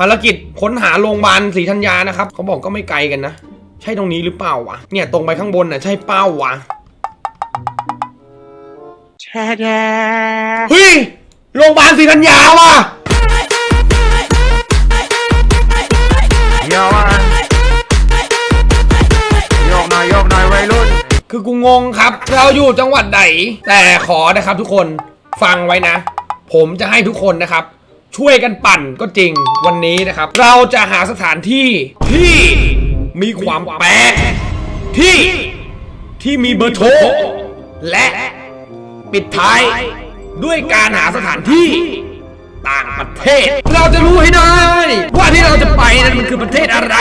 ภารกิจค้นหาโรงพยาบาลศรีธัญญานะครับเขาบอกก็ไม่ไกลกันนะ ใช่ตรงนี้หรือเปล่าวะเนี่ยตรงไปข้างบนน่ะใช่เป้าวะแช่แดเฮ้ยโรงพยาบาลศรีธัญญาว่ะโยกโยกหน่อยโยกหน่อยวัยรุ่น คือกูงงครับ เราอยู่จังหวัดไหนแต่ขอนะครับทุกคนฟังไว้นะ ผมจะให้ทุกคนนะครับ ช่วยกันปั่นก็จริงวันนี้นะครับ เราจะหาสถานที่ที่มีความแปลกที่ที่มีเบอร์โทรและปิดท้ายด้วยการหาสถานที่ต่างประเทศ เราจะรู้ให้ได้ ว่าที่เราจะไปนั้นมันคือประเทศอะไร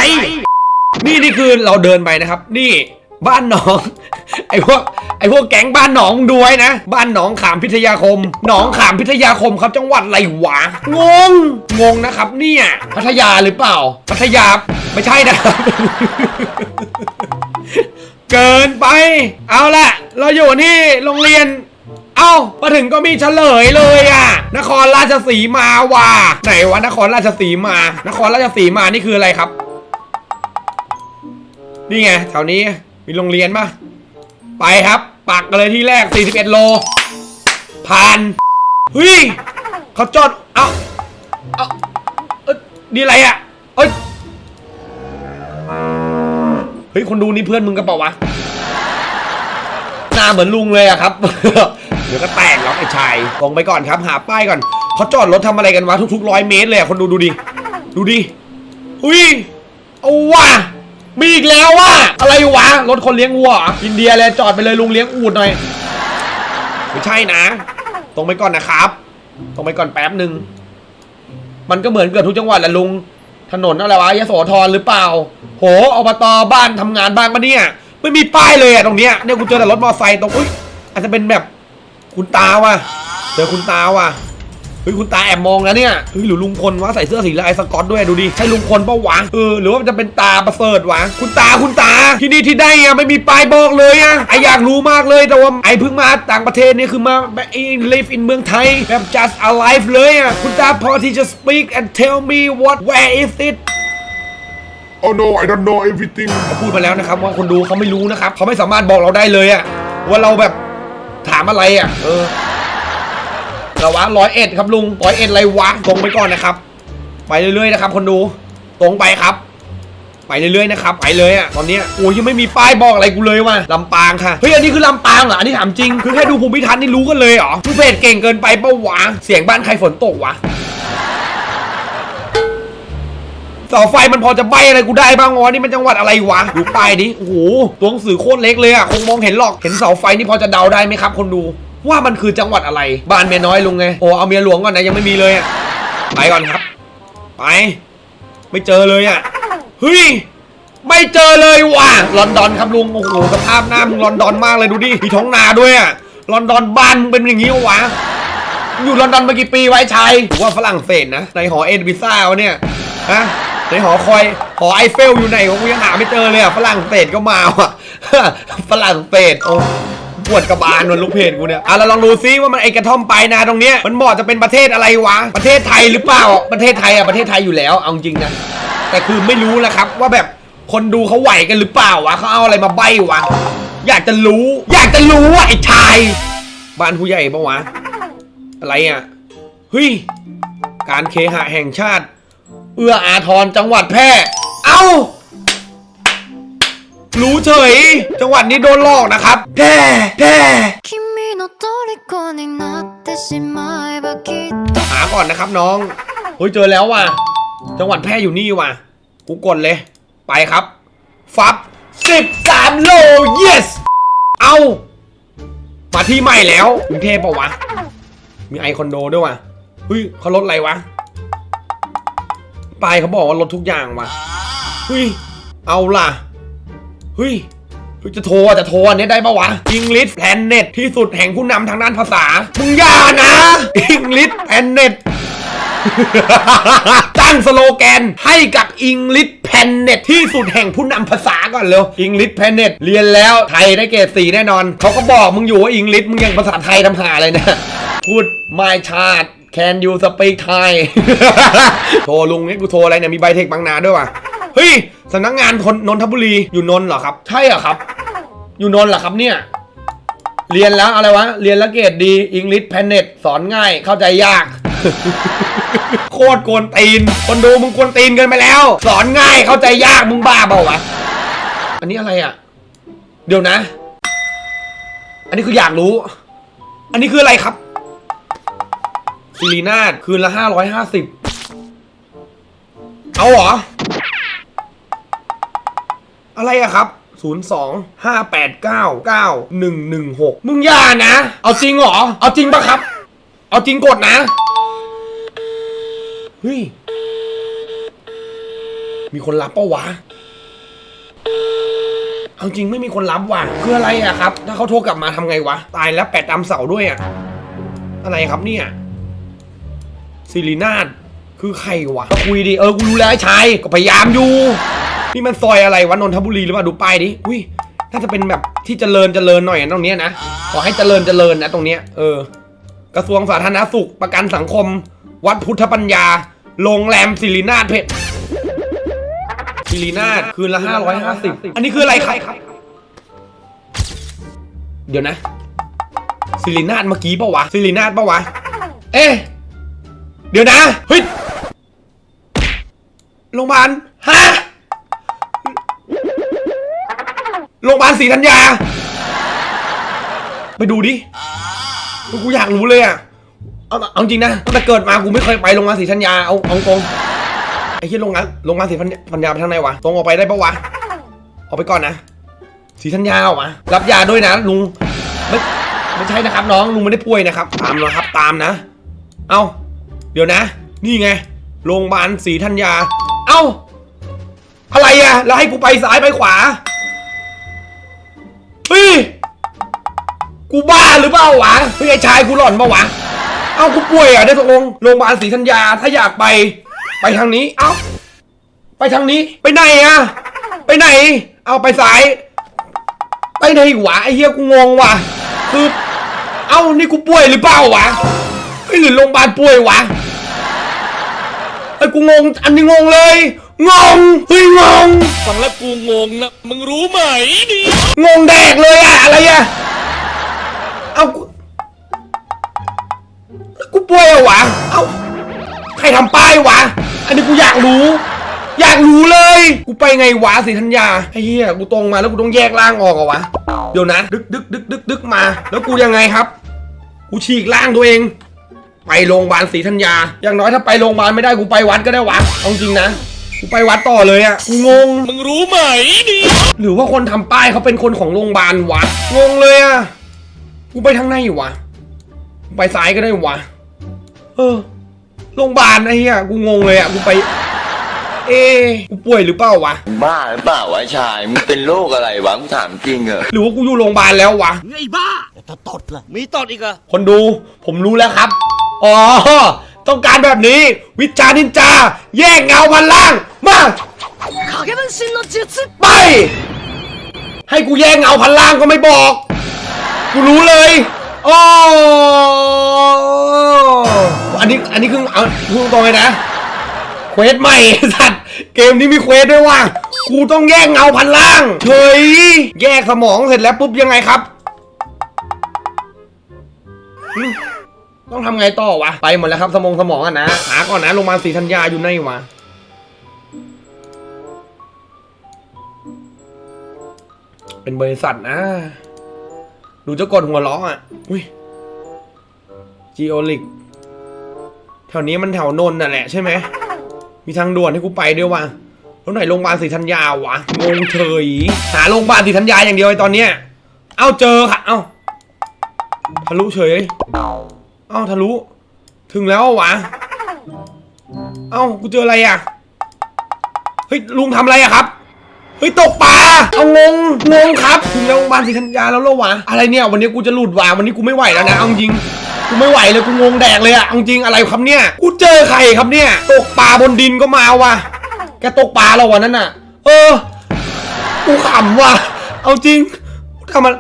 นี่นี่คือเราเดินไปนะครับ นี่ บ้านหนอง ไอพวกไอพวกแก๊งบ้านหนองดูไว้นะ บ้านหนองขามพิทยาคม หนองขามพิทยาคมครับจังหวัดอะไรวะงงงงนะครับ เนี่ยพัทยาหรือเปล่า พัทยาไม่ใช่นะครับ เกินไป เอาละเราอยู่ที่โรงเรียน เอ้ามาถึงก็มีเฉลยเลยอะ นครราชสีมาว่ะไหนวะนครราชสีมา นครราชสีมานี่คืออะไรครับ นี่ไงแถวนี้ มีโรงเรียนปะไปครับ ปักกันเลยที่แรก 41 โล ผ่าน เฮ้ยเขาจอด เอาเอาเอ้ยนี่อะไรอะ เอ้ย เฮ้ย คนดูนี่เพื่อนมึงกันเปล่าวะ หน้าเหมือนลุงเลยอะครับ เดี๋ยวก็แตกหรอกไอ้ชายตรงไปก่อนครับ หาป้ายก่อนเขาจอดรถทำอะไรกันวะทุกๆร้อยเมตรเลยอะคนดูดูดิ ดูดิ อุ้ย เอาว่ะ มีอีกแล้วว่ะอะไรวะรถคนเลี้ยงวัวอินเดียเลยจอดไปเลยลุงเลี้ยงอูดหน่อยไม่ใช่นะ ตรงไปก่อนนะครับ ตรงไปก่อนแป๊บหนึ่งมันก็เหมือนเกือบทุกจังหวัดแหละลุงถนนอะไรวะยโสธรหรือเปล่า โหอบตบ้านทำงานบ้างปะเนี่ย ไม่มีป้ายเลยอะตรงเนี้ยเนี่ยกูเจอแต่รถมอเตอร์ไซค์ตรงอุ้ยอาจจะเป็นแบบคุณตาว่ะเจอคุณตาว่ะ เฮ้ยคุณตาแอบมองนะเนี่ยเฮ้ยหรือลุงพลวะใส่เสื้อสีลายสกอตด้วยดูดิใช่ลุงพลปะวะเออหรือว่ามันจะเป็นตาประเสริฐวะคุณตาคุณตาที่นี่ที่ได้อะไม่มีป้ายบอกเลยอะไออยากรู้มากเลยแต่ว่าไอเพิ่งมาต่างประเทศเนี่ยคือมาแบบไอ live in เมืองไทยแบบ just alive เลยอะคุณตาพอที่จะ speak and tell me what where is it Oh no, I don't know everything. เขาพูดมาแล้วนะครับว่าคนดูเขาไม่รู้นะครับเขาไม่สามารถบอกเราได้เลยอะว่าเราแบบถามอะไรอะเออ เราวะร้อยเอ็ดครับลุงร้อยเอ็ดไรวะตรงไปก่อนนะครับ ไปเรื่อยๆนะครับ คนดูตรงไปครับไปเรื่อยๆนะครับไปเลยอะตอนนี้โอ้ยยังไม่มีป้ายบอกอะไรกูเลยว่ะลำปางค่ะเฮ้ยอันนี้คือลำปางเหรออันนี้ถามจริงคือแค่ดูภูมิทัศน์นี่รู้กันเลยเหรอผู้เพจเก่งเกินไปปะวะเสียงบ้านใครฝนตกวะเสาไฟมันพอจะใบอะไรกูได้บ้างวะนี่มันจังหวัดอะไรวะดูป้ายดิโอ้โหตัวหนังสือโคตรเล็กเลยอะคงมองเห็นหรอกเห็นเสาไฟนี่พอจะเดาได้ไหมครับ คนดู ว่ามันคือจังหวัดอะไร บ้านเมียน้อยลุงไง โอ้เอาเมียหลวงก่อนนะยังไม่มีเลยอะไปก่อนครับ ไป ไม่เจอเลยอะเฮ้ยไม่เจอเลยว่ะลอนดอนครับลุงโอ้โหสภาพหน้ามึงลอนดอนมากเลยดูดิมีท้องนาด้วยอะลอนดอนบ้านมึงเป็นอย่างนี้วะอยู่ลอนดอนมากี่ปีไว้ชัยว่าฝรั่งเศสนะในหอเอ็นบิซ่าวะเนี่ยฮะในหอคอยหอไอเฟลอยู่ไหนผมยังหาไม่เจอเลยอะฝรั่งเศสก็มาว่ะฝรั่งเศสโอ้ ปวดกระบาลวันลูกเพจกูเนี่ยอะเราลองดูซิว่ามันไอกระท่อมปลายนาตรงเนี้ยมันเหมาะจะเป็นประเทศอะไรวะ ประเทศไทยหรือเปล่า ประเทศไทยอะประเทศไทยอยู่แล้วเอาจริงนะ แต่คือไม่รู้นะครับ ว่าแบบคนดูเขาไหวกันหรือเปล่าวะเขาเอาอะไรมาใบ้วะ อยากจะรู้ อยากจะรู้ว่าไอ้ชาย บ้านผู้ใหญ่ปะวะ อะไรอะเฮ้ยการเคหะแห่งชาติ เอื้ออาทรจังหวัดแพร่ เอ้า รู้เฉย จังหวัดนี้โดนหลอกนะครับแด่แด่หาก่อนนะครับน้องเฮ้ยเจอแล้วว่ะ จังหวัดแพร่อยู่นี่ว่ะ กูกดเลย ไปครับ ฟับสิบสามโล yes เอามาที่ใหม่แล้วกรุงเทพปะวะ มีไอคอนโดด้วยว่ะเฮ้ยเขาลดอะไรวะไปเขาบอกว่าลดทุกอย่างว่ะเฮ้ยเอาล่ะ เฮ้ยจะโทรจะโทรอันนี้ได้ปะวะ English Planet ที่สุดแห่งผู้นำทางด้านภาษา มึงอย่านะ English Planet ตั้งสโลแกนให้กับ English Planet ที่สุดแห่งผู้นำภาษาก่อนเร็ว English Planet เรียนแล้วไทยได้เกรดสีแน่นอน เขาก็บอกมึงอยู่ว่า English มึงยังภาษาไทยทำหาอะไรนี่ยพูด my ชาติ Can you speak Thai โทรลุงนี่กูโทรอะไรเนี่ยมีใบเทคบางนาด้วยว่ะ เฮ้ยสำนักงานคนนนทบุรีอยู่นนท์เหรอครับ ใช่เหรอครับ อยู่นนท์เหรอครับเนี่ย เรียนแล้วอะไรวะ เรียนแล้วเกรดดีอังกฤษแพนเน็ตสอนง่ายเข้าใจยาก โคตรกวนตีน คนดูมึงกวนตีนกินไปแล้ว สอนง่ายเข้าใจยากมึงบ้าเปล่าวะ อันนี้อะไรอะ เดี๋ยวนะ อันนี้คืออยากรู้ อันนี้คืออะไรครับซิลีนาดคืนละห้าร้อยห้าสิบเอาเหรอ อะไรอะครับ 0 2 5 8 9 9 1 1 6 มึงอย่านะ เอาจริงเหรอ เอาจริงปะครับ เอาจริงกดนะ เฮ้ย มีคนรับปะวะ เอาจริงไม่มีคนรับว่ะคืออะไรอะครับ ถ้าเขาโทรกลับมาทำไงวะ ตายแล้วแปดตามเสาด้วยอะอะไรครับเนี่ยซิลีนาดคือใครวะก็คุยดิ เออ กูรู้แล้วไอ้ชาย ก็พยายามอยู่ นี่มันซอยอะไรวะนนทบุรีหรือเปล่าดูป้ายดิอุ้ยน่าจะเป็นแบบที่เจริญเจริญหน่อยตรงเนี้ยนะขอให้เจริญเจริญนะตรงเนี้ยเออกระทรวงสาธารณสุขประกันสังคม วัดพุทธปัญญาโรงแรมศิรินาถเพชรศิรินาถคืนละห้าร้อยห้าสิบอันนี้คืออะไรครับเดี๋ยวนะศิรินาถเมื่อกี้ปะวะศิรินาถปะวะ เอ๊ะเดี๋ยวนะเฮ้ยโรงพยาบาลฮะ โรงพยาบาลศรีธัญญา ไปดูดิกูอยากรู้เลยอะ เอาเอาจริงนะตั้งแต่เกิดมากูไม่เคยไปโรงพยาบาลศรีธัญญา เอาเอาตรงไอ้ที่โรงงานโรงพยาบาลศรีธัญญาไปทางไหนวะ ตรงออกไปได้ปะวะ ออกไปก่อนนะศรีธัญญาออกมา รับยาด้วยนะลุง ไม่ไม่ใช่นะครับ น้องลุงไม่ได้ป่วยนะครับ ตามนะครับตามนะ เอาเดี๋ยวนะ นี่ไง โรงพยาบาลศรีธัญญา เอ้า อะไรอะแล้วให้กูไปซ้ายไปขวา กูบ้าหรือเปล่าวะเฮ้ยไอ้ชายกูหล่อนปะวะ เอ้ากูป่วยอะได้ตกลงโรงพยาบาลศรีธัญญาถ้าอยากไป ไปทางนี้ เอ้า ไปทางนี้ ไปไหนอะไปไหน เอาไปซ้าย ไปไหนวะไอ้เหี้ยกูงงว่ะ คือ เอ้านี่กูป่วยหรือเปล่าวะเฮ้ยหรือโรงพยาบาลป่วยวะไอ้ยกูงง อันนี้งงเลย งง เฮ้ยงง ฟังแล้วกูงงนะ มึงรู้ไหมดิงงแดกเลยอะอะไรอะ เอากูกูป่วยเหรอะวะเอาใครทำป้ายวะ อันนี้กูอยากรู้ อยากรู้เลย กูไปไงวะสิธัญญาไอ้เหี้ยกูตรงมาแล้วกูต้องแยกร่างออกเหรอะวะ เดี๋ยวนะ ดึกดึกดึกดึกดึกมา แล้วกูยังไงครับ กูฉีกร่างตัวเอง ไปโรงพยาบาลศรีธัญญา อย่างน้อยถ้าไปโรงพยาบาลไม่ได้กูไปวัดก็ได้วะเอาจริงนะกูไปวัดต่อเลยอะกูงง มึงรู้ไหมดิหรือว่าคนทำป้ายเขาเป็นคนของโรงพยาบาลวะ งงเลยอะ กูไปทางไหนวะกูไปซ้ายก็ได้วะ เออ โรงพยาบาลไอ้เหี้ย กูงงเลยอะกูไป เอะกูป่วยหรือเปล่าวะ บ้าหรือเปล่าวะชาย มึงเป็นโรคอะไรวะ มึงถามจริงเหรอ หรือว่ากูอยู่โรงพยาบาลแล้ววะ ไอ้บ้าแต่ตดล่ะ มีตดอีกเหรอะคนดู ผมรู้แล้วครับ อ๋อ ต้องการแบบนี้ วิจารณ์นินจา แยกเงาพันล่าง มาไป ให้กูแยกเงาพันล่างก็ไม่บอก กูรู้เลยอ๋ออันนี้อันนี้คือเอาพูดตรงเลยนะเควสใหม่สัตว์เกมนี้มีเควสด้วยว่ะกูต้องแยกเงาพันล่างเฮ้ยแยกสมองเสร็จแล้วปุ๊บยังไงครับ ต้องทำไงต่อวะ ไปหมดแล้วครับสมองสมองอะนะ หาก่อนนะโรงพยาบาลศรีธัญญาอยู่ไหนวะเป็นบริษัทนะ ดูเจ้ากดหัวล้ออะอุ้ยจีโอลิกแถวนี้มันแถวนนน่ะแหละใช่ไหม มีทางด่วนให้กูไปด้วยวะแล้วไหนโรงพยาบาลศรีธัญญาวะ งงเฉยหาโรงพยาบาลศรีธัญญาอย่างเดียวไอ้ตอนเนี้ย เอ้าเจอค่ะ เอ้าทะลุเฉย เอ้าทะลุ ถึงแล้ววะ เอ้ากูเจออะไรอะ เฮ้ยลุงทำอะไรอะครับ เฮ้ยตกปลา เอางง งงครับ ถึงโรงพยาบาลศรีธัญญาแล้วเหรอวะ อะไรเนี่ย วันนี้กูจะหลุดว่ะวันนี้กูไม่ไหวแล้วนะ เอาจริง กูไม่ไหวเลย กูงงแดกเลยอะเอาจริงอะไรครับเนี่ย กูเจอใครครับเนี่ย ตกปลาบนดินก็มาว่ะ แกตกปลาแล้ววันนั้นน่ะ เออ กูขำว่ะ เอาจริงกูทำมัน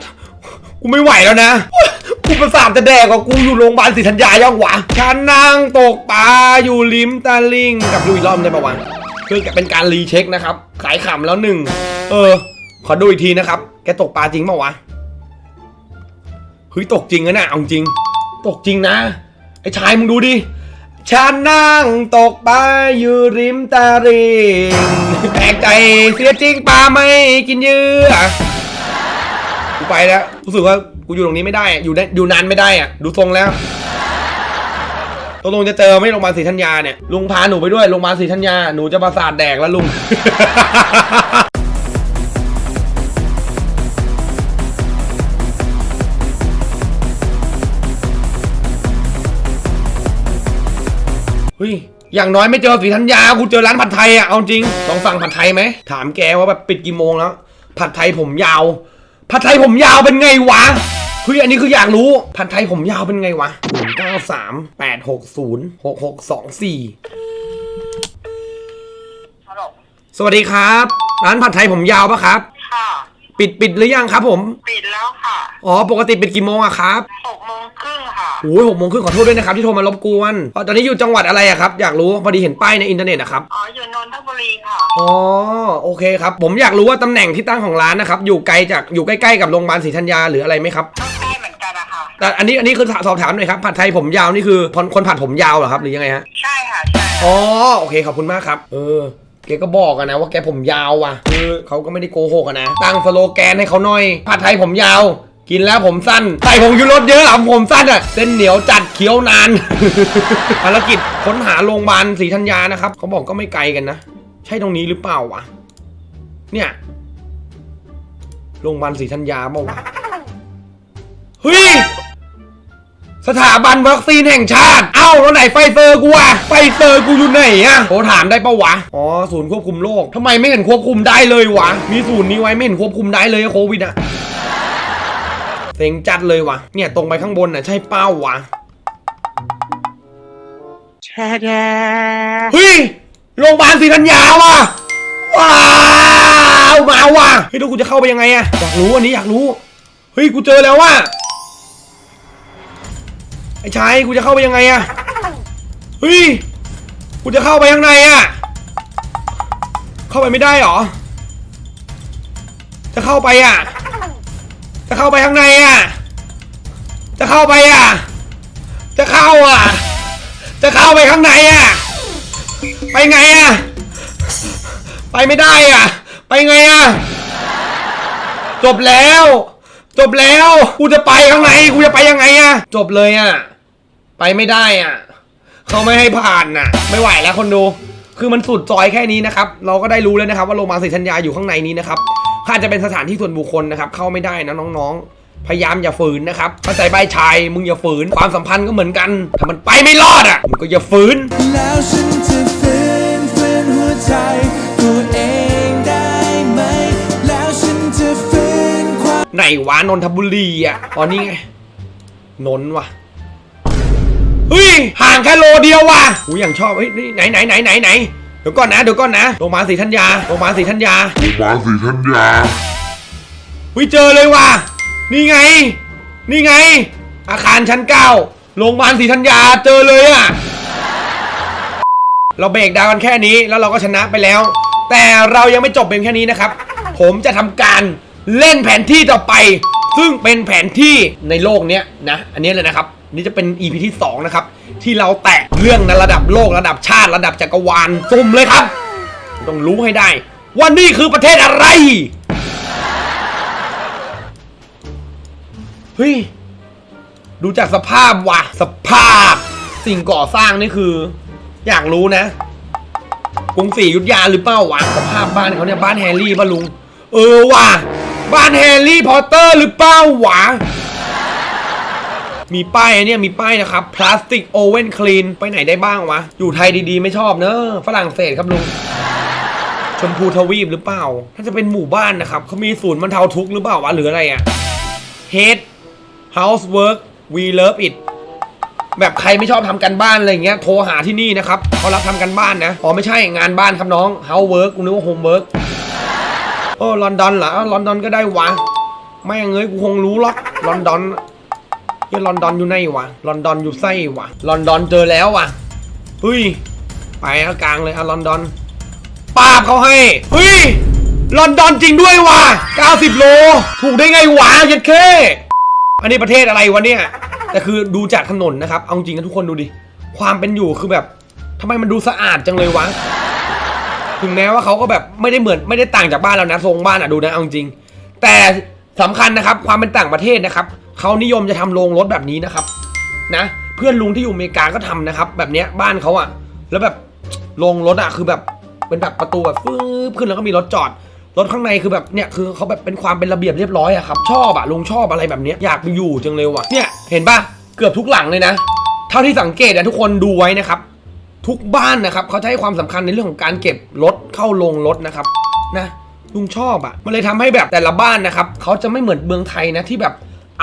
กูไม่ไหวแล้วนะ กูประสาทจะแดกกว่ากูอยู่โรงพยาบาลศรีธัญญายังหวะฉันนั่งตกปลาอยู่ริมตะลิงกับดูอีกรอบได้ปะวะ คือเป็นการรีเช็คนะครับขายขำแล้วหนึ่งเออ ขอดูอีกทีนะครับ แกตกปลาจริงเปล่าวะเฮ้ยตกจริงนะเนี่ยเอาจริง ตกจริงนะ ไอ้ชายมึงดูดิฉันนั่งตกปลาอยู่ริมตาริงแปลกใจเสียจริงปลาไม่กินเยื่อกูไปแล้วรู้สึกว่ากูอยู่ตรงนี้ไม่ได้อะอยู่ได้อยู่นานไม่ได้อะดูทรงแล้ว ตกลงจะเจอไหม่โรงพยาบาลศรีธัญญาเนี่ยลุงพาหนูไปด้วยโรงพยาบาลศรีธัญญาหนูจะประสาทแดกแล้วลุง เฮ้ยอย่างน้อยไม่เจอสีธัญญากูเจอร้านผัดไทยอะเอาจริงลองสั่งผัดไทยไหมถามแกว่าแบบปิดกี่โมงแล้ว ผัดไทยผมยาว ผัดไทยผมยาวเป็นไงวะ เฮ้ยอันนี้คืออยากรู้ผัดไทยผมยาวเป็นไงวะหนึ่งเก้าสามแปดหกศูนย์หกหกสองสี่สวัสดีครับ ร้านผัดไทยผมยาวปะครับ ค่ะ ปิดปิดหรือยังครับ ผม ปิดแล้วค่ะอ๋อ ปกติปิดกี่โมงอะครับหกโมงครึ่งค่ะ โอ้ยหกโมงครึ่งขอโทษด้วยนะครับที่โทรมารบกวนอ๋อตอนนี้อยู่จังหวัดอะไรอะครับ อยากรู้พอดีเห็นป้ายในอินเทอร์เน็ตอะครับ อ๋อ อยู่นนทบุรีค่ะ อ๋อ โอเคครับ ผมอยากรู้ว่าตำแหน่งที่ตั้งของร้านนะครับ อยู่ไกลจาก อยู่ใกล้ๆกับโรงพยาบาลศรีธัญญาหรืออะไรไหมครับ ก็ใกล้เหมือนกันนะคะแต่อันนี้อันนี้คือสอบถามหน่อยครับ ผัดไทยผมยาวนี่คือคนคนผัดผมยาวเหรอครับหรือยังไงฮะ ใช่ค่ะ ใช่ อ๋อ โอเค ขอบคุณมากครับ เออ แกก็บอกอะนะว่าแกผมยาวว่ะคือเขาก็ไม่ได้โกหกนะตั้งสโลแกนให้เขาหน่อยผัดไทยผมยาว กินแล้วผมสั้นใส่ผงยูรสเยอะอะผมสั้นอะเส้นเหนียวจัดเคี้ยวนานภารกิจค้นหาโรงพยาบาลศรีธัญญานะครับเขาบอกก็ไม่ไกลกันนะใช่ตรงนี้หรือเปล่าวะเนี่ยโรงพยาบาลศรีธัญญาเปล่าวะเฮ้ย สถาบันวัคซีนแห่งชาติ เอ้าแล้วไหนไฟเซอร์กูอะไฟเซอร์กูอยู่ไหนอะโทรถามได้ปะวะ อ๋อศูนย์ควบคุมโรคทำไมไม่เห็นควบคุมได้เลยวะ มีศูนย์นี้ไว้ไม่เห็นควบคุมได้เลยโควิดอะเซ็งจัดเลยวะเนี่ยตรงไปข้างบนน่ะใช่เป้าวะแช่แดเฮ้ยโรงพยาบาลศรีธัญญาว่ะว้าวมาว่ะเฮ้ยแล้วกูจะเข้าไปยังไงอะอยากรู้อันนี้อยากรู้เฮ้ยกูเจอแล้วว่ะ ไอ้ชายกูจะเข้าไปยังไงอะเฮ้ยกูจะเข้าไปข้างในอะเข้าไปไม่ได้เหรอ จะเข้าไปอะจะเข้าไปข้างในอะจะเข้าไปอะจะเข้าอะจะเข้าไปข้างในอะไปไงอะไปไม่ได้อะไปไงอะจบแล้ว จบแล้ว กูจะไปข้างในกูจะไปยังไงอะจบเลยอะ ไปไม่ได้อะเขาไม่ให้ผ่านน่ะ ไม่ไหวแล้วคนดู คือมันสุดซอยแค่นี้นะครับ เราก็ได้รู้แล้วนะครับว่าโรงพยาบาลศรีธัญญาอยู่ข้างในนี้นะครับถ้าจะเป็นสถานที่ส่วนบุคคลนะครับ เข้าไม่ได้นะน้องๆ พยายามอย่าฝืนนะครับเข้าใจใบชายมึงอย่าฝืน ความสัมพันธ์ก็เหมือนกัน ถ้ามันไปไม่รอดอะมึงก็อย่าฝืน แล้วฉันจะฟื้นฟื้นหัวใจตัวเองได้ไหม แล้วฉันจะฟื้นความไหนวะนนทบุรีอะอ๋อนี่ไงนนท์ว่ะ เฮ้ยห่างแค่โลเดียวว่ะกูยังชอบเฮ้ยนี่ไหนไหนไหนไหนไหนเดี๋ยวก่อนนะเดี๋ยวก่อนนะโรงพยาบาลศรีธัญญาโรงพยาบาลศรีธัญญาโรงพยาบาลศรีธัญญาเฮ้ยเจอเลยว่ะนี่ไง นี่ไง อาคารชั้นเก้าโรงพยาบาลศรีธัญญาเจอเลยอะเราเบรกดาวน์กันแค่นี้แล้วเราก็ชนะไปแล้ว แต่เรายังไม่จบเป็นแค่นี้นะครับ ผมจะทำการเล่นแผนที่ต่อไป ซึ่งเป็นแผนที่ในโลกเนี้ยนะ อันนี้เลยนะครับ นี่จะเป็น EP ที่ 2 นะครับ ที่เราแตะเรื่องในระดับโลกระดับชาติระดับจักรวาลสุ่มเลยครับ ต้องรู้ให้ได้ ว่านี่คือประเทศอะไร เฮ้ย ดูจากสภาพว่ะ สภาพ สิ่งก่อสร้างนี่คือ อยากรู้นะกรุงศรีอยุธยาหรือเปล่าวะสภาพบ้านเขาเนี่ยบ้านแฮร์รี่ป่ะลุง เออว่ะบ้านแฮร์รี่พอตเตอร์หรือเปล่าวะ มีป้ายอันเนี่ยมีป้ายนะครับพลาสติกโอเว่นคลีนไปไหนได้บ้างวะ อยู่ไทยดีๆ ไม่ชอบเนอะฝรั่งเศสครับลุงชมพูทวีปหรือเปล่า ถ้าจะเป็นหมู่บ้านนะครับเขามีศูนย์บรรเทาทุกข์หรือเปล่าวะหรืออะไรอะ Head Housework We Love It แบบใครไม่ชอบทำกันบ้านอะไรอย่างเงี้ยโทรหาที่นี่นะครับเขารับทำกันบ้านนะอ๋อไม่ใช่งานบ้านครับน้อง Housework กูนึกว่า Homework โอ้ลอนดอนเหรอลอนดอนก็ได้วะไม่เอ้ยกูคงรู้หรอกลอนดอน เฮ้ยลอนดอนอยู่ไหนวะ ลอนดอนอยู่ไส้วะ ลอนดอนเจอแล้ววะเฮ้ย ไปเอากลางเลยอะลอนดอนปาบเขาให้เฮ้ย ลอนดอนจริงด้วยวะ90 โล ถูกได้ไงวะเยัดเค อันนี้ประเทศอะไรวะเนี่ย แต่คือดูจากถนนนะครับ เอาจริงนะทุกคนดูดิ ความเป็นอยู่คือแบบทำไมมันดูสะอาดจังเลยวะ ถึงแม้ว่าเขาก็แบบไม่ได้เหมือนไม่ได้ต่างจากบ้านเรานะทรงบ้านอะดูนะเอาจริง แต่สำคัญนะครับความเป็นต่างประเทศนะครับ เขานิยมจะทำโรงรถแบบนี้นะครับ นะ เพื่อนลุงที่อยู่อเมริกาก็ทำนะครับ แบบเนี้ยบ้านเขาอะแล้วแบบโรงรถอะคือแบบเป็นแบบประตูแบบฟืบขึ้นแล้วก็มีรถจอดรถข้างในคือแบบเนี่ยคือเขาแบบเป็นความเป็นระเบียบเรียบร้อยอะครับชอบอะลุงชอบอะไรแบบเนี้ยอยากไปอยู่จังเลยว่ะเนี่ยเห็นปะเกือบทุกหลังเลยนะ เท่าที่สังเกตนะทุกคนดูไว้นะครับ ทุกบ้านนะครับเขาจะให้ความสำคัญในเรื่องของการเก็บรถเข้าโรงรถนะครับนะลุงชอบอะมันเลยทำให้แบบแต่ละบ้านนะครับเขาจะไม่เหมือนเมืองไทยนะที่แบบ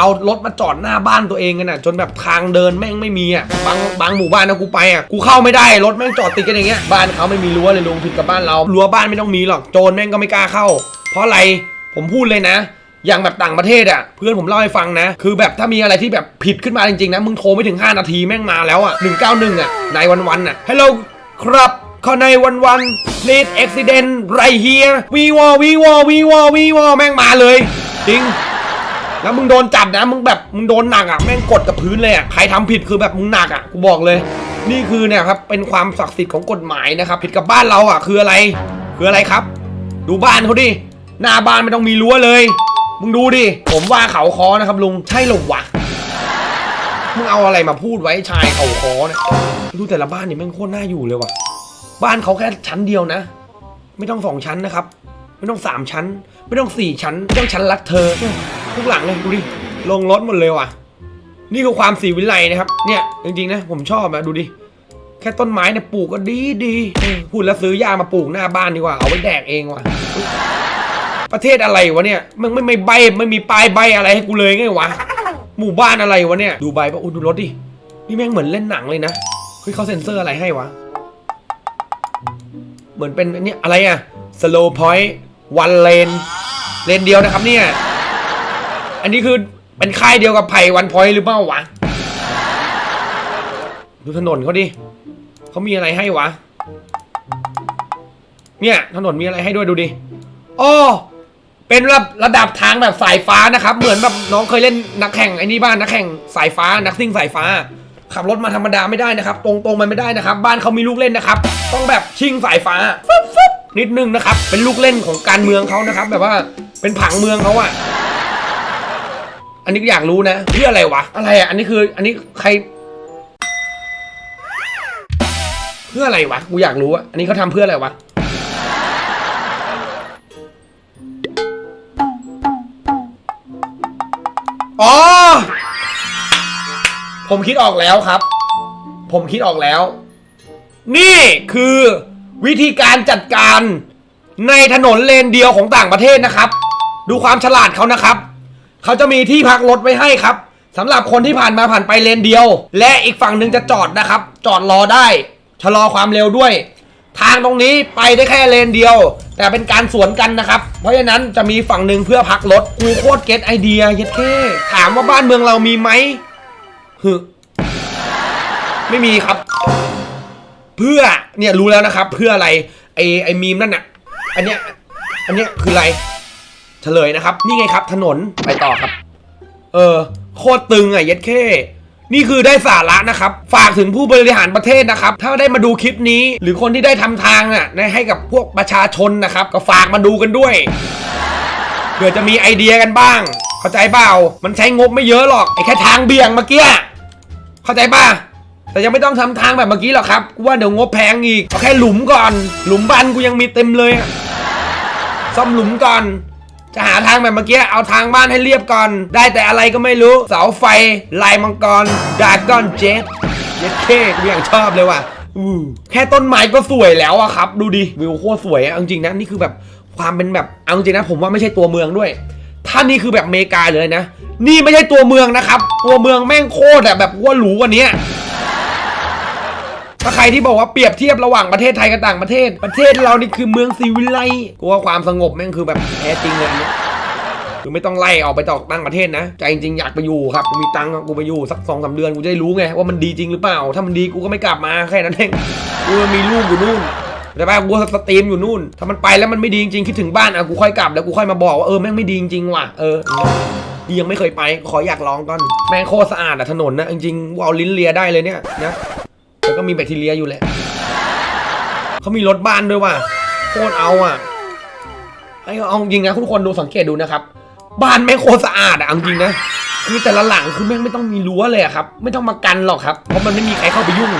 เอารถมาจอดหน้าบ้านตัวเองกันอะ จนแบบทางเดินแม่งไม่มีอะบางบางหมู่บ้านนะกูไปอะกูเข้าไม่ได้รถแม่งจอดติดกันอย่างเงี้ยบ้านเขาไม่มีรั้วเลยลุงผิดกับบ้านเรารั้วบ้านไม่ต้องมีหรอกโจรแม่งก็ไม่กล้าเข้า เพราะอะไรผมพูดเลยนะอย่างแบบต่างประเทศอะเพื่อนผมเล่าให้ฟังนะ คือแบบถ้ามีอะไรที่แบบผิดขึ้นมาจริงๆนะมึงโทรไม่ถึง 5 นาทีแม่งมาแล้วอะ191อะในวันวันอะ Hello ครับขอในวันวัน please accident right here วีวอวีวอวีวอวีวอแม่งมาเลย จริง แล้วมึงโดนจับนะมึงแบบมึงโดนหนักอะแม่งกดกับพื้นเลยอะใครทำผิดคือแบบมึงหนักอะกูบอกเลย นี่คือเนี่ยครับเป็นความศักดิ์สิทธิ์ของกฎหมายนะครับ ผิดกับบ้านเราอะคืออะไร คืออะไรครับ ดูบ้านเขาดิหน้าบ้านไม่ต้องมีรั้วเลย มึงดูดิผมว่าเขาคอนะครับลุงใช่หรอวะมึงเอาอะไรมาพูดไว้ชายเขาคอเนี่ยดูแต่ละบ้านนี่แม่งโคตรน่าอยู่เลยว่ะ บ้านเขาแค่ชั้นเดียวนะ ไม่ต้องสองชั้นนะครับ ไม่ต้องสามชั้น ไม่ต้องสี่ชั้นไม่ต้องชั้นรักเธอ ทุกหลังเลยดูดิลงรถหมดเลยว่ะ นี่คือความสีวิไลนะครับ เนี่ยจริงๆนะผมชอบนะดูดิแค่ต้นไม้เนี่ยปลูกก็ดีดีพูดแล้วซื้อยามาปลูกหน้าบ้านดีกว่าเอาไว้แดกเองว่ะ ประเทศอะไรวะเนี่ยมึงไม่ไม่ใบไม่มีป้ายใบอะไรให้กูเลยไงวะหมู่บ้านอะไรวะเนี่ยดูใบปะอู้ดูรถดินี่แม่งเหมือนเล่นหนังเลยนะเฮ้ยเขาเซ็นเซอร์อะไรให้วะเหมือนเป็นนเนี่ยอะไรอะ slow point one lane เลนเดียวนะครับเนี่ย อันนี้คือเป็นค่ายเดียวกับไผ่วันพอยหรือเปล่าวะ ดูถนนเขาดิเขามีอะไรให้วะ เนี่ยถนนมีอะไรให้ด้วยดูดิอ้อเป็นระระดับทางแบบสายฟ้านะครับ เหมือนแบบน้องเคยเล่นนักแข่งไอ้นี่บ้านนักแข่งสายฟ้านักซิ่งสายฟ้า ขับรถมาธรรมดาไม่ได้นะครับ ตรงตรงๆมันไม่ได้นะครับ บ้านเขามีลูกเล่นนะครับ ต้องแบบชิงสายฟ้าฟึบฟึบนิดนึงนะครับ เป็นลูกเล่นของการเมืองเขานะครับ แบบว่าเป็นผังเมืองเขาอะ อันนี้ก็อยากรู้นะเพื่ออะไรวะ อะไรอะอันนี้คือ อันนี้ใคร เพื่ออะไรวะ กูอยากรู้อะอันนี้เขาทำเพื่ออะไรวะ อ๋อ ผมคิดออกแล้วครับ ผมคิดออกแล้ว นี่คือวิธีการจัดการในถนนเลนเดียวของต่างประเทศนะครับ ดูความฉลาดเขานะครับ เขาจะมีที่พักรถไว้ให้ครับสำหรับคนที่ผ่านมาผ่านไปเลนเดียว และอีกฝั่งหนึ่งจะจอดนะครับ จอดรอได้ชะลอความเร็วด้วย ทางตรงนี้ไปได้แค่เลนเดียว แต่เป็นการสวนกันนะครับ เพราะฉะนั้นจะมีฝั่งหนึ่งเพื่อพักรถกูโคตรเก็ตไอเดียเย็ดแค่ถามว่าบ้านเมืองเรามีไหมฮึไม่มีครับ เพื่อเนี่ยรู้แล้วนะครับ เพื่ออะไรไอไอมีมนั่นน่ะ อันเนี้ยอันเนี้ยคืออะไร เฉลยนะครับ นี่ไงครับ ถนนไปต่อครับ เออ โคตรตึงอะเย็ดเข้นี่คือได้สาระนะครับ ฝากถึงผู้บริหารประเทศนะครับ ถ้าได้มาดูคลิปนี้ หรือคนที่ได้ทำทางอะให้กับพวกประชาชนนะครับ ก็ฝากมาดูกันด้วยเผื่อจะมีไอเดียกันบ้าง เข้าใจเปล่า มันใช้งบไม่เยอะหรอกไอแค่ทางเบี่ยงเมื่อกี้เข้าใจป่ะแต่ยังไม่ต้องทำทางแบบเมื่อกี้หรอกครับกูว่าเดี๋ยวงบแพงอีกเอาแค่หลุมก่อน หลุมบันกูยังมีเต็มเลยซ่อมหลุมก่อน จะหาทางแบบเมื่อกี้เอาทางบ้านให้เรียบก่อน ได้แต่อะไรก็ไม่รู้ เสาไฟ ลายมังกรดาก้อนเจ็ตเย็ดเคกกูอย่างชอบเลยว่ะแค่ต้นไม้ก็สวยแล้วอะครับ ดูดิวิวโคตรสวยอะจริงนะนี่คือแบบความเป็นแบบเอาจริงนะ ผมว่าไม่ใช่ตัวเมืองด้วยถ้านี่คือแบบเมกาเลยนะ นี่ไม่ใช่ตัวเมืองนะครับ ตัวเมืองแม่งโคตรอะแบบว่าหรูกว่านี้ ถ้าใครที่บอกว่าเปรียบเทียบระหว่างประเทศไทยกับต่างประเทศ ประเทศเรานี่คือเมืองซีวิไลกูว่าความสงบแม่งคือแบบแท้จริงเลยอันนี้คือไม่ต้องไล่ออกไปต่างต่างประเทศนะ ใจจริงอยากไปอยู่ครับ กูมีตังค์กูไปอยู่สักสองสามเดือนกูจะได้รู้ไงว่ามันดีจริงหรือเปล่า ถ้ามันดีกูก็ไม่กลับมาแค่นั้นเองกูมีลูกอยู่นู่นแต่บ้ากูสตรีมอยู่นู่น ถ้ามันไปแล้วมันไม่ดีจริงคิดถึงบ้านอะกูค่อยกลับแล้วกูค่อยมาบอกว่าเออแม่งไม่ดีจริงว่ะเออนี่ยังไม่เคยไปขออยากลองก่อนแม่งโคตรสะอาดอะถนนนะจริงๆวาเอาลิ้นเลียได้เลยเนี่ยนะ แล้วก็มีแบคทีเรียอยู่แหละ เขามีรถบ้านด้วยว่ะโคตรเอาอะไอ้เอาจริงนะทุกคนดูสังเกตดูนะครับ บ้านแม่งโคตรสะอาดอะเอาจริงนะคือแต่ละหลังคือแม่งไม่ต้องมีรั้วเลยครับ ไม่ต้องมากันหรอกครับ เพราะมันไม่มีใครเข้าไปยุ่ง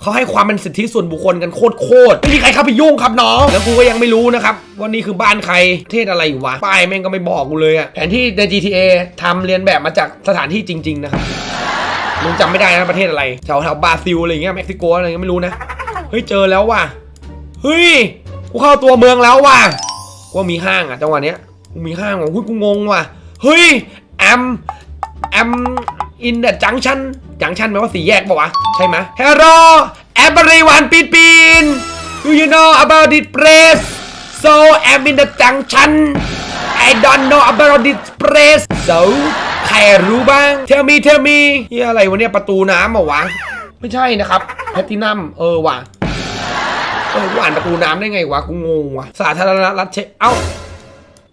เขาให้ความเป็นสิทธิส่วนบุคคลกันโคตรโคตรไม่มีใครเข้าไปยุ่งครับน้องแล้วกูก็ยังไม่รู้นะครับว่านี่คือบ้านใครเทศอะไรอยู่วะป้ายแม่งก็ไม่บอกกูเลยอะแผนที่ใน GTA ทำเรียนแบบมาจากสถานที่จริง ๆ นะครับ มึงจำไม่ได้นะประเทศอะไรแถวแถวบราซิลอะไรเงี้ยเม็กซิโกอะไรเงี้ยไม่รู้นะเฮ้ยเจอแล้วว่ะเฮ้ยกูเข้าตัวเมืองแล้วว่ะว่ามีห้างอะจังหวะเนี้ยกูมีห้างว่ะหุ้ยกูงงว่ะเฮ้ยแอมแอมอินเดจังชันจังชันแปลว่าสี่แยกปะวะใช่ไหม Hello everyone ปีนปีน Do you know about this place So I'm in the junction I don't know about this place So ใครรู้บ้าง Tell me tell me เฮียอะไรวะเนี่ยประตูน้ำเหรอวะ ไม่ใช่นะครับแพตตินัมเออว่ะเออกูอ่านประตูน้ำได้ไงวะกูงงว่ะสาธารณรัฐเชเอ้า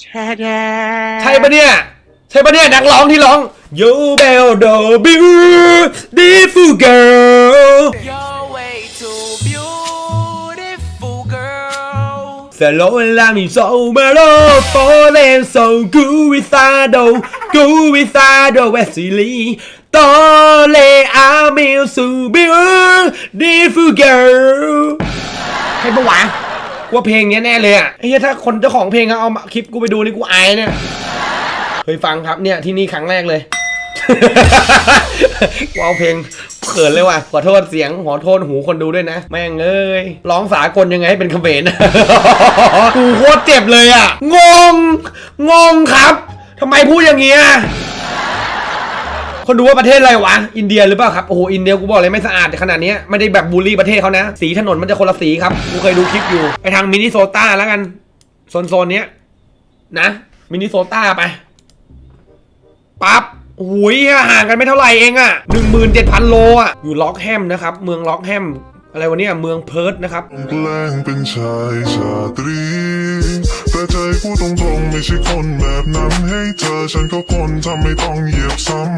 แช่แดใช่ปะเนี่ยใช่ปะเนี่ยนักร้องที่ร้อง You bell the beautiful girl You're way โดเวสซิลีโตเลอามิลซูบิวดีฟูเกิลใช่ปะวะกูว่าเพลงเนี้ยแน่เลยอะไอ้เหี้ยถ้าคนเจ้าของเพลงเขาเอามาคลิปกูไปดูนี่กูอายเนี่ย เคยฟังครับเนี่ยที่นี่ครั้งแรกเลย กูเอาเพลงเขินเลยว่ะขอโทษเสียงขอโทษหูคนดูด้วยนะ แม่งเอ้ยร้องสากลยังไงให้เป็นเขมรกูโคตรเจ็บเลยอะ งง งงครับทำไมพูดอย่างเงี้ยคนดูว่าประเทศอะไรวะ อินเดียหรือเปล่าครับ โอ้โห อินเดียกูบอกเลยไม่สะอาดขนาดนี้ไม่ได้แบบบูลลี่ประเทศเขานะ สีถนนมันจะคนละสีครับ กูเคยดูคลิปอยู่ ไปทางมินิโซตาแล้วกัน โซนโซนเนี้ยนะ มินนิโซตาไป ปั๊บ โอ้ยห่างกันไม่เท่าไหร่เองอะหนึ่งหมื่นเจ็ดพันโลอะอยู่ล็อกแฮมนะครับ เมืองล็อกแฮม อะไรวะเนี่ย เมืองเพิร์ทนะครับ แกล้งเป็นชายชาตรี แต่ใจกูตรงๆไม่ใช่คนแบบนั้นให้เธอฉันก็คนทำไม่ต้องเหยียบซ้ำ